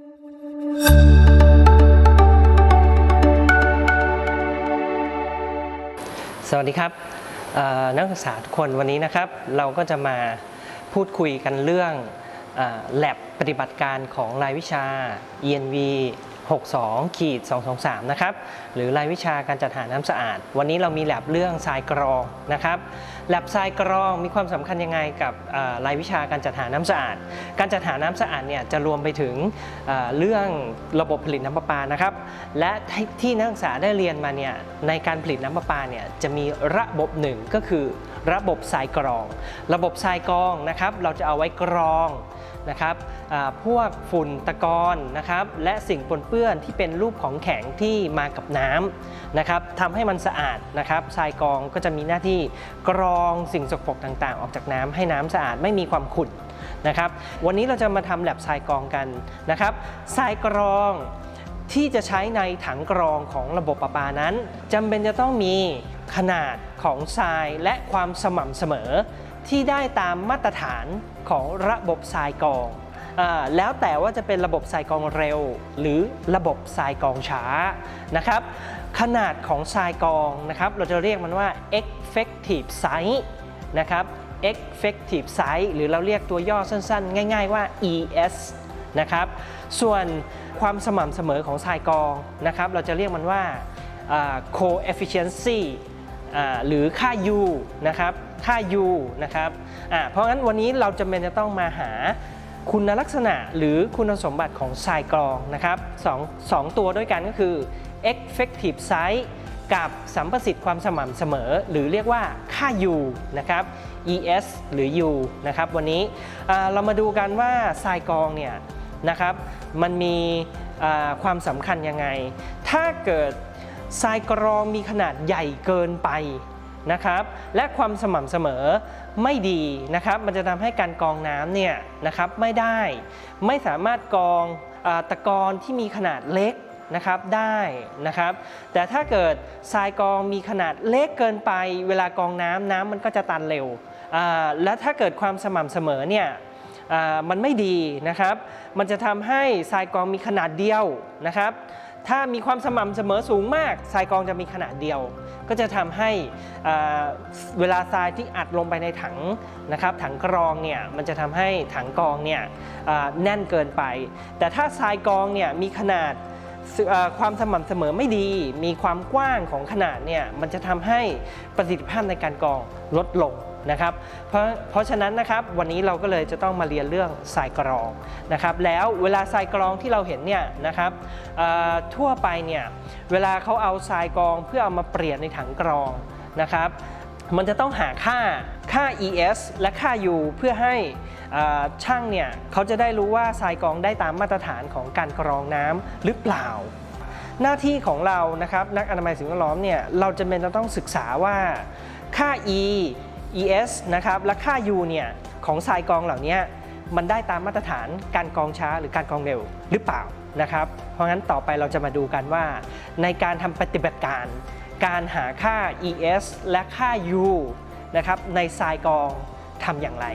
สวัสดีครับนักศึกษาทุกคนวันนี้นะครับ เราก็จะมาพูดคุยกันเรื่องแ a บปฏิบัติการของรายวิชา ENV 62ขีด223 นะครับ หรือรายวิชาการจัดหาน้ำสะอาด วันนี้เรามีแลบเรื่องทรายกรองนะครับแลบทรายกรองมีความสำคัญยังไงกับรายวิชาการจัดหาน้ำสะอาด การจัดหาน้ำสะอาดเนี่ยจะรวมไปถึงเอ่อเรื่องระบบผลิตน้ำประปานะครับ และที่นักศึกษาได้เรียนมาเนี่ยในการผลิตน้ำประปาเนี่ยจะมีระบบหนึ่งก็คือระบบทรายกรอง ระบบทรายกรองนะครับ เราจะเอาไว้กรอง นะครับพวกฝุ่นตะกอนนะครับและสิ่งปนเปื้อนที่เป็นรูปของแข็งที่มากับน้ำนะครับทำให้มันสะอาดนะครับทรายกรองก็จะมีหน้าที่กรองสิ่งสกปรกต่างๆ ออกจากน้ำให้น้ำสะอาดไม่มีความขุ่นนะครับวันนี้เราจะมาทำแลบทรายกรองกันนะครับทรายกรองที่จะใช้ในถังกรองของระบบประปานั้นจำเป็นจะต้องมีขนาดของทรายและความสม่ำเสมอ ที่ได้ตามมาตรฐานของระบบทรายกองอแล้วแต่ว่าจะเป็นระบบทรายกองเร็ว หรือระบบทรายกองช้านะครับขนาดของทรายกองนะครับเราจะเรียกมันว่า effective size นะครับ effective size หรือเราเรียกตัวย่อสั้นๆ ง่ายๆว่า ES นะครับส่วนความสม่ำเสมอของทรายกองนะครับเราจะเรียกมันว่า coefficiency หรือค่า U นะครับค่า U นะครับเพราะงั้นวันนี้เราจำเป็นจะต้องมาหาคุณลักษณะหรือคุณสมบัติของทรายกรองนะครับสองสองตัวด้วยกันก็คือ effective size กับสัมประสิทธิ์ความสม่ำเสมอ หรือเรียกว่าค่า U นะครับ ES หรือ U นะครับวันนี้เรามาดูกันว่าทรายกรองเนี่ยนะครับมันมีความสำคัญยังไง ถ้าเกิด ทรายกรองมีขนาดใหญ่เกินไปนะครับและความสม่ำเสมอไม่ดีนะครับ มันจะทำให้การกรองน้ำเนี่ยนะครับไม่ได้ ไม่สามารถกรองอตะกอนที่มีขนาดเล็กนะครับได้นะครับ แต่ถ้าเกิดทรายกรองมีขนาดเล็กเกินไป เวลากรองน้ำน้ำมันก็จะตันเร็ว และถ้าเกิดความสม่ำเสมอเนี่ยมันไม่ดีนะครับ มันจะทำให้ทรายกรองมีขนาดเดียวนะครับ ถ้ามีความสม่ำเสมอสูงมากทรายกรองจะมีขนาดเดียว ก็จะทำให้เวลาทรายที่อัดลงไปในถังนะครับถังกรองเนี่ยมันจะทำให้ถังกรองเนี่ยแน่นเกินไป แต่ถ้าทรายกรองเนี่ยมีขนาดความสม่ำเสมอไม่ดี มีความกว้างของขนาดเนี่ยมันจะทำให้ประสิทธิภาพในการกรองลดลง นะครับเพราะเพราะฉะนั้นนะครับวันนี้เราก็เลยจะต้องมาเรียนเรื่องทรายกรองนะครับแล้วเวลาทรายกรองที่เราเห็นเนี่ยนะครับทั่วไปเนี่ยเวลาเขาเอาทรายกรองเพื่อเอามาเปลี่ยนในถังกรองนะครับมันจะต้องหาค่าค่า ES และค่า U เพื่อให้ช่างเนี่ยเขาจะได้รู้ว่าทรายกรองได้ตามมาตรฐานของการกรองน้ำหรือเปล่า หน้าที่ของเรานะครับนักอนามัยสิ่งแวดล้อมเนี่ยเราจะเป็นจะต้องศึกษาว่าค่า E ES นะครับและค่า U เนี่ยของทรายกองเหล่านี้มันได้ตามมาตรฐานการกองช้าหรือการกองเร็วหรือเปล่านะครับ เพราะงั้นต่อไปเราจะมาดูกันว่า ในการทำปฏิบัติการ การหาค่า ES และค่า U นะครับในทรายกองทำอย่างไร